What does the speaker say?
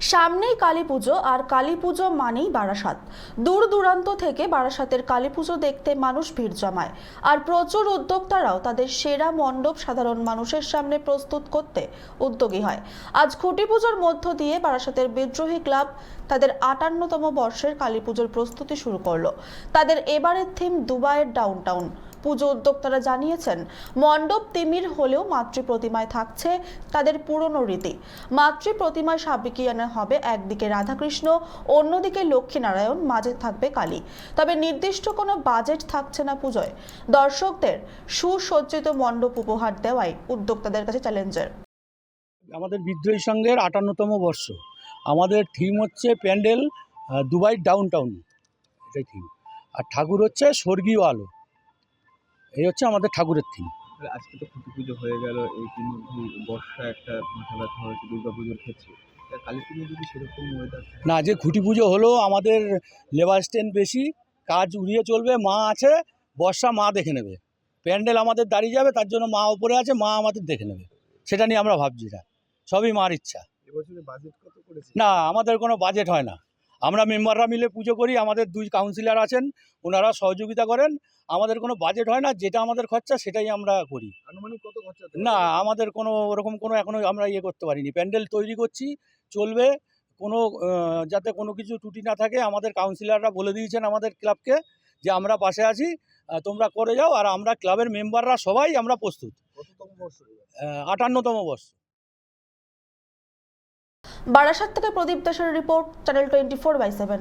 সামনেই কালী পুজো আর কালী পুজো মানেই বারাসাত। দূর দূরান্ত থেকে বারাসাতের কালী পুজো দেখতে মানুষ ভিড় জমায়। আর প্রচুর উদ্যোক্তারাও তাদের সেরা মণ্ডপ সাধারণ মানুষের সামনে প্রস্তুত করতে উদ্যোগী হয়। আজ খুঁটি পুজোর মধ্য দিয়ে বারাসাতের বিদ্রোহী ক্লাব তাদের আটান্নতম বর্ষের কালী পুজোর প্রস্তুতি শুরু করল। তাদের এবারের থিম দুবাইয়ের ডাউনটাউন। পুজো উদ্যোক্তারা জানিয়েছেন, মণ্ডপ তিমির হলেও মাতৃ প্রতিমায় থাকছে তাদের পুরনো রীতি। মাতৃ প্রতিমায় সাবেকিয়ানা হবে একদিকে রাধাকৃষ্ণ, অন্যদিকে লক্ষ্মীনারায়ণ, মাঝে থাকবে কালী। তবে নির্দিষ্ট কোনো বাজেট থাকছে না পুজোয়। দর্শকদের সুসজ্জিত মণ্ডপ উপহার দেওয়াই উদ্যোক্তাদের কাছে চ্যালেঞ্জের। আমাদের বিদ্রোহী সংঘের আটান্নতম বর্ষ। আমাদের থিম হচ্ছে প্যান্ডেল দুবাই ডাউন টাউন এটাই থিম আর ঠাকুর হচ্ছে স্বর্গীয় আলো। এই হচ্ছে আমাদের ঠাকুরের থিম আজকে তো খুঁটি পুজো হয়ে গেল এই ইতিমধ্যেই বর্ষা একটা মাথা ব্যথা হয়েছে দুর্গা পুজোর ক্ষেত্রে। কালী পুজো যদি সেরকম ওয়েদার না যে খুঁটি পুজো হলো আমাদের লেবার স্ট্যান্ড বেশি কাজ উড়িয়ে চলবে মা আছে বর্ষা মা দেখে নেবে। প্যান্ডেল আমাদের দাঁড়িয়ে যাবে তার জন্য মা ওপরে আছে মা আমাদের দেখে নেবে। সেটা নিয়ে আমরা ভাবছি না সবই মার ইচ্ছা। এবছরে বাজেট কত করেছে? না আমাদের কোনো বাজেট হয় না। আমরা মেম্বাররা মিলে পুজো করি আমাদের দুই কাউন্সিলর আছেন ওনারা সহযোগিতা করেন। আমাদের কোনো বাজেট হয় না যেটা আমাদের খরচা সেটাই আমরা করি। আনুমানিক খরচা না আমাদের কোনো ওরকম কোনো এখনও আমরা ইয়ে করতে পারিনি। প্যান্ডেল তৈরি করছি চলবে। কোনো যাতে কোনো কিছু ত্রুটি না থাকে আমাদের কাউন্সিলররা বলে দিয়েছেন আমাদের ক্লাবকে যে আমরা পাশে আছি তোমরা করে যাও আর আমরা ক্লাবের মেম্বাররা সবাই আমরা প্রস্তুত। আটান্নতম বর্ষ। বারাসাত থেকে প্রদীপ দাসের report channel twenty four by seven